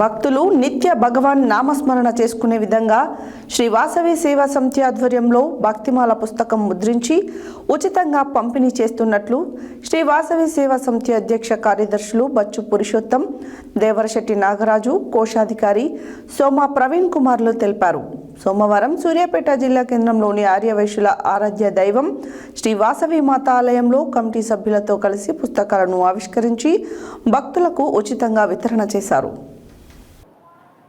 భక్తులు నిత్య భగవాన్ నామస్మరణ చేసుకునే విధంగా శ్రీ వాసవి సేవా సమితి ఆధ్వర్యంలో భక్తిమాల పుస్తకం ముద్రించి ఉచితంగా పంపిణీ చేస్తున్నట్లు శ్రీ వాసవి సేవా సమితి అధ్యక్ష కార్యదర్శులు బచ్చు పురుషోత్తం దేవరశెట్టి నాగరాజు కోశాధికారి సోమ ప్రవీణ్ కుమార్లు తెలిపారు. సోమవారం సూర్యాపేట జిల్లా కేంద్రంలోని ఆర్యవైశ్యుల ఆరాధ్య దైవం శ్రీ వాసవి మాత ఆలయంలో కమిటీ సభ్యులతో కలిసి పుస్తకాలను ఆవిష్కరించి భక్తులకు ఉచితంగా వితరణ చేశారు.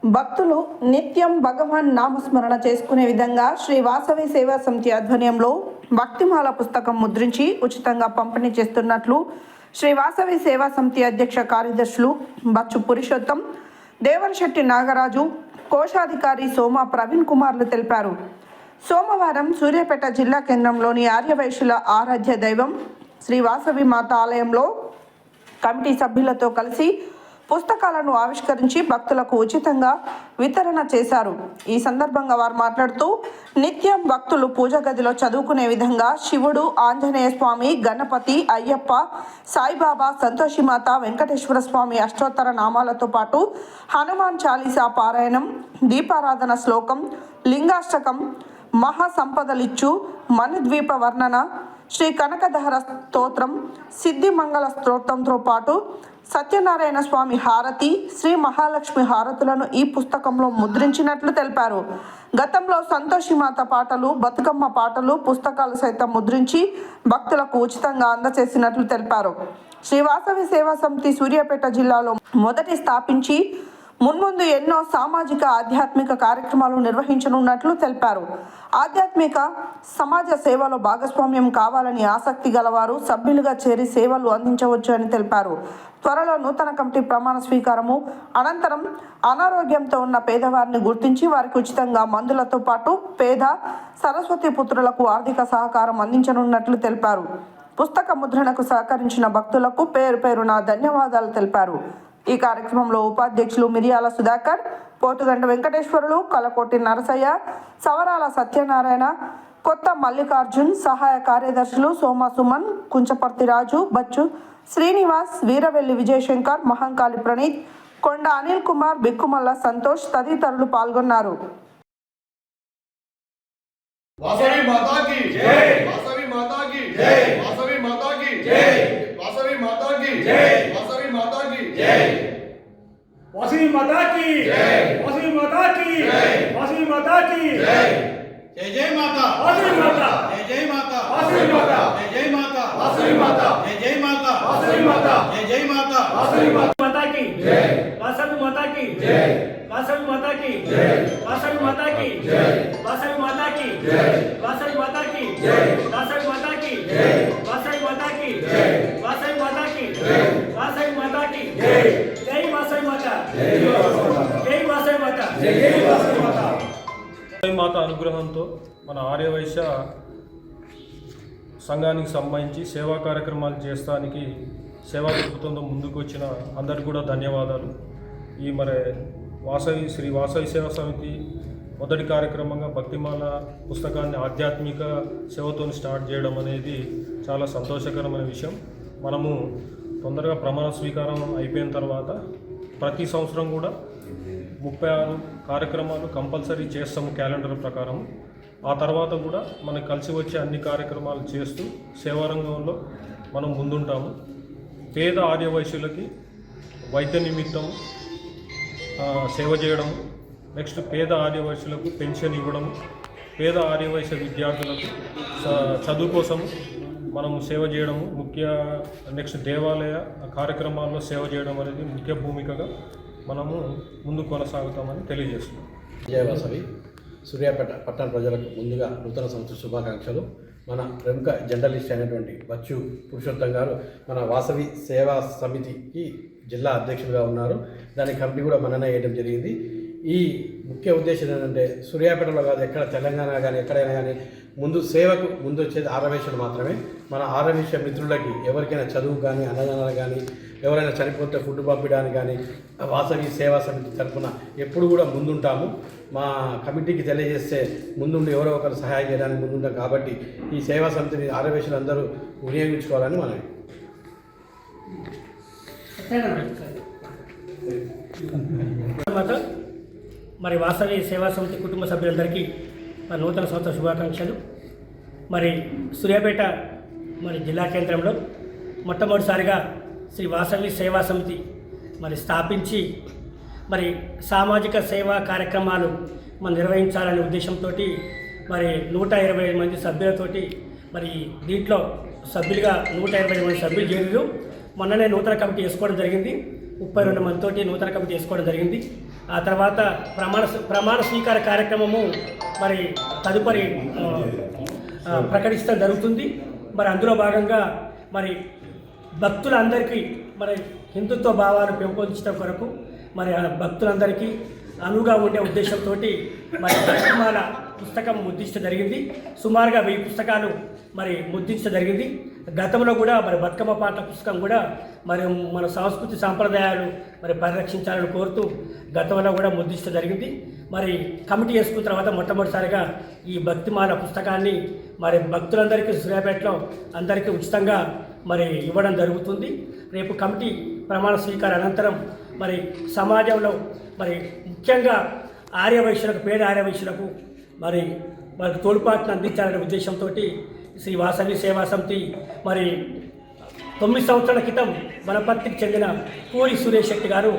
భక్తులు నిత్యం భగవాన్ నామస్మరణ చేసుకునే విధంగా శ్రీ వాసవి సేవా సమితి ఆధ్వర్యంలో భక్తిమాల పుస్తకం ముద్రించి ఉచితంగా పంపిణీ చేస్తున్నట్లు శ్రీ వాసవి సేవా సమితి అధ్యక్ష కార్యదర్శులు బచ్చు పురుషోత్తం దేవరశెట్టి నాగరాజు కోశాధికారి సోమ ప్రవీణ్ కుమార్లు తెలిపారు. సోమవారం సూర్యాపేట జిల్లా కేంద్రంలోని ఆర్యవైశ్యుల ఆరాధ్య దైవం శ్రీ వాసవి మాత ఆలయంలో కమిటీ సభ్యులతో కలిసి పుస్తకాలను ఆవిష్కరించి భక్తులకు ఉచితంగా వితరణ చేశారు. ఈ సందర్భంగా వారు మాట్లాడుతూ నిత్యం భక్తులు పూజ గదిలో చదువుకునే విధంగా శివుడు ఆంజనేయ స్వామి గణపతి అయ్యప్ప సాయిబాబా సంతోషిమాత వెంకటేశ్వర స్వామి అష్టోత్తర నామాలతో పాటు హనుమాన్ చాలీసా పారాయణం దీపారాధన శ్లోకం లింగాష్టకం మహాసంపదలిచ్చు మనుద్వీప వర్ణన శ్రీ కనకదహర స్తోత్రం సిద్ధి మంగళ స్తోత్రంతో పాటు సత్యనారాయణ స్వామి హారతి శ్రీ మహాలక్ష్మి హారతులను ఈ పుస్తకంలో ముద్రించినట్లు తెలిపారు. గతంలో సంతోషిమాత పాటలు బతుకమ్మ పాటలు పుస్తకాలు సైతం ముద్రించి భక్తులకు ఉచితంగా అందచేసినట్లు తెలిపారు. శ్రీవాసవి సేవా సమితి సూర్యాపేట జిల్లాలో మొదటి స్థాపించి మున్ముందు ఎన్నో సామాజిక ఆధ్యాత్మిక కార్యక్రమాలు నిర్వహించనున్నట్లు తెలిపారు. ఆధ్యాత్మిక సమాజ సేవలో భాగస్వామ్యం కావాలని ఆసక్తి గలవారు సభ్యులుగా చేరి సేవలు అందించవచ్చు అని తెలిపారు. త్వరలో నూతన కమిటీ ప్రమాణ స్వీకారము అనంతరం అనారోగ్యంతో ఉన్న పేదవారిని గుర్తించి వారికి ఉచితంగా మందులతో పాటు పేద సరస్వతి పుత్రులకు ఆర్థిక సహకారం అందించనున్నట్లు తెలిపారు. పుస్తక ముద్రణకు సహకరించిన భక్తులకు పేరు పేరున ధన్యవాదాలు తెలిపారు. ఈ కార్యక్రమంలో ఉపాధ్యక్షులు మిరియాల సుధాకర్ పోతుగంట వెంకటేశ్వరులు కలకోటి నరసయ్య సవరాల సత్యనారాయణ కొత్త మల్లికార్జున్ సహాయ కార్యదర్శులు సోమా సుమన్ కుంచపర్తి రాజు బచ్చు శ్రీనివాస్ వీరవెల్లి విజయశంకర్ మహంకాళి ప్రణీత్ కొండ అనిల్ కుమార్ బిక్కుమల్ల సంతోష్ తదితరులు పాల్గొన్నారు. వాసి మాతా కి వాసి మాతా కి వాసి మాతా కి జై జై మాతా వాసి మాతా జై జై మాతా వాసి మాతా జై జై మాతా వాసి మాతా జై జై మాతా వాసి మాతా జై జై మాతా వాసి మాతా కి జై వాసవి మాతా కి జై వాసవి మాతా కి జై వాసవి మాతా కి జై వాసవి మాతా కి జై వాసవి మాతా కి జై వాసవి మాతా కి జై వాసవి మాతా కి జై వాసవి మాతా కి జై మాత అనుగ్రహంతో మన ఆర్యవైశ్య సంఘానికి సంబంధించి సేవా కార్యక్రమాలు చేస్తానికి సేవా ప్రభుత్వంతో ముందుకు వచ్చిన అందరికి కూడా ధన్యవాదాలు. ఈ మరి వాసవి శ్రీ వాసవి సేవా సమితి మొదటి కార్యక్రమంగా భక్తిమాల పుస్తకాన్ని ఆధ్యాత్మిక సేవతో స్టార్ట్ చేయడం అనేది చాలా సంతోషకరమైన విషయం. మనము తొందరగా ప్రమాణ స్వీకారం అయిపోయిన తర్వాత ప్రతి సంవత్సరం కూడా ముప్పై ఆరు కార్యక్రమాలు కంపల్సరీ చేస్తాము క్యాలెండర్ ప్రకారం. ఆ తర్వాత కూడా మనకు కలిసి వచ్చే అన్ని కార్యక్రమాలు చేస్తూ సేవారంగంలో మనం ముందుంటాము. పేద ఆర్యవైశ్యులకి వైద్య నిమిత్తం సేవ చేయడం నెక్స్ట్ పేద ఆర్యవైశ్యులకు పెన్షన్ ఇవ్వడం పేద ఆర్యవైశ్య విద్యార్థులకు చదువు కోసం మనం సేవ చేయడము ముఖ్య నెక్స్ట్ దేవాలయ కార్యక్రమాల్లో సేవ చేయడం అనేది ముఖ్య భూమికగా మనము ముందు కొనసాగుతామని తెలియజేస్తున్నాం. విజయవాసవి సూర్యాపేట పట్టణ ప్రజలకు ముందుగా నూతన సంవత్సర శుభాకాంక్షలు. మన ప్రముఖ జర్నలిస్ట్ అయినటువంటి బచ్చు పురుషోత్తం గారు మన వాసవి సేవా సమితికి జిల్లా అధ్యక్షులుగా ఉన్నారు. దాని కమిటీ కూడా మననే వేయడం జరిగింది. ఈ ముఖ్య ఉద్దేశం ఏంటంటే సూర్యాపేటలో కాదు ఎక్కడ తెలంగాణ కానీ ఎక్కడైనా కానీ ముందు సేవకు ముందు వచ్చేది ఆరవేశాలు మాత్రమే. మన ఆరవేశ మిత్రులకి ఎవరికైనా చదువు కానీ అన్నదానాలు కానీ ఎవరైనా చనిపోతే ఫుడ్ పంపించడానికి కానీ వాసవి సేవా సమితి తరఫున ఎప్పుడు కూడా ముందుంటాము. మా కమిటీకి తెలియజేస్తే ముందుండి ఎవరో ఒకరు సహాయం చేయడానికి ముందుంటాం కాబట్టి ఈ సేవా సమితిని ఆరవేశులు అందరూ వినియోగించుకోవాలని మనం తర్వాత మరి వాసవి సేవా సమితి కుటుంబ సభ్యులందరికీ మరి నూతన సంవత్సర శుభాకాంక్షలు. మరి సూర్యాపేట మరి జిల్లా కేంద్రంలో మొట్టమొదటిసారిగా శ్రీ వాసవి సేవా సమితి మరి స్థాపించి మరి సామాజిక సేవా కార్యక్రమాలు మనం నిర్వహించాలనే ఉద్దేశంతో మరి నూట ఇరవై మంది సభ్యులతోటి మరి దీంట్లో సభ్యులుగా నూట ఇరవై మంది సభ్యులు చేరారు. మొన్ననే నూతన కమిటీ వేసుకోవడం జరిగింది. ముప్పై రెండు మందితోటి నూతన కమిటీ వేసుకోవడం జరిగింది. ఆ తర్వాత ప్రమాణ ప్రమాణ స్వీకార కార్యక్రమము మరి తదుపరి ప్రకటించడం జరుగుతుంది. మరి అందులో భాగంగా మరి భక్తులందరికీ మరి హిందుత్వ భావాలు పెంపొందించడం కొరకు మరి ఆ భక్తులందరికీ అనువుగా ఉండే ఉద్దేశంతో మరి బతుకమ్మల పుస్తకం ముద్రించడం జరిగింది. సుమారుగా వెయ్యి పుస్తకాలు మరి ముద్రించడం జరిగింది. గతంలో కూడా మరి బతుకమ్మ పాట పుస్తకం కూడా మరి మన సంస్కృతి సాంప్రదాయాలు మరి పరిరక్షించాలని కోరుతూ గతంలో కూడా ముద్రించడం జరిగింది. మరి కమిటీ వేసుకున్న తర్వాత మొట్టమొదటిసారిగా ఈ భక్తిమాల పుస్తకాన్ని మరి భక్తులందరికీ సూర్యాపేటలో అందరికీ ఉచితంగా మరి ఇవ్వడం జరుగుతుంది. రేపు కమిటీ ప్రమాణ స్వీకార అనంతరం మరి సమాజంలో మరి ముఖ్యంగా ఆర్యవైశ్యులకు పేద ఆర్యవైశ్యులకు మరి వారికి తోడ్పాటును అందించాలనే ఉద్దేశంతో శ్రీ వాసవి సేవా సమితి. మరి తొమ్మిది సంవత్సరాల క్రితం వనపర్తికి చెందిన పూరి సురేష్ శెట్టి గారు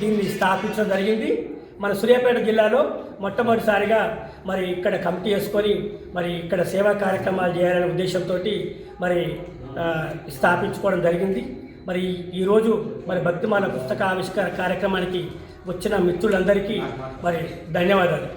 దీన్ని స్థాపించడం జరిగింది. మన సూర్యాపేట జిల్లాలో మొట్టమొదటిసారిగా మరి ఇక్కడ కమిటీ వేసుకొని మరి ఇక్కడ సేవా కార్యక్రమాలు చేయాలనే ఉద్దేశంతో మరి స్థాపించుకోవడం జరిగింది. మరి ఈరోజు మరి భక్తిమాల పుస్తక ఆవిష్కార కార్యక్రమానికి వచ్చిన మిత్రులందరికీ మరి ధన్యవాదాలు.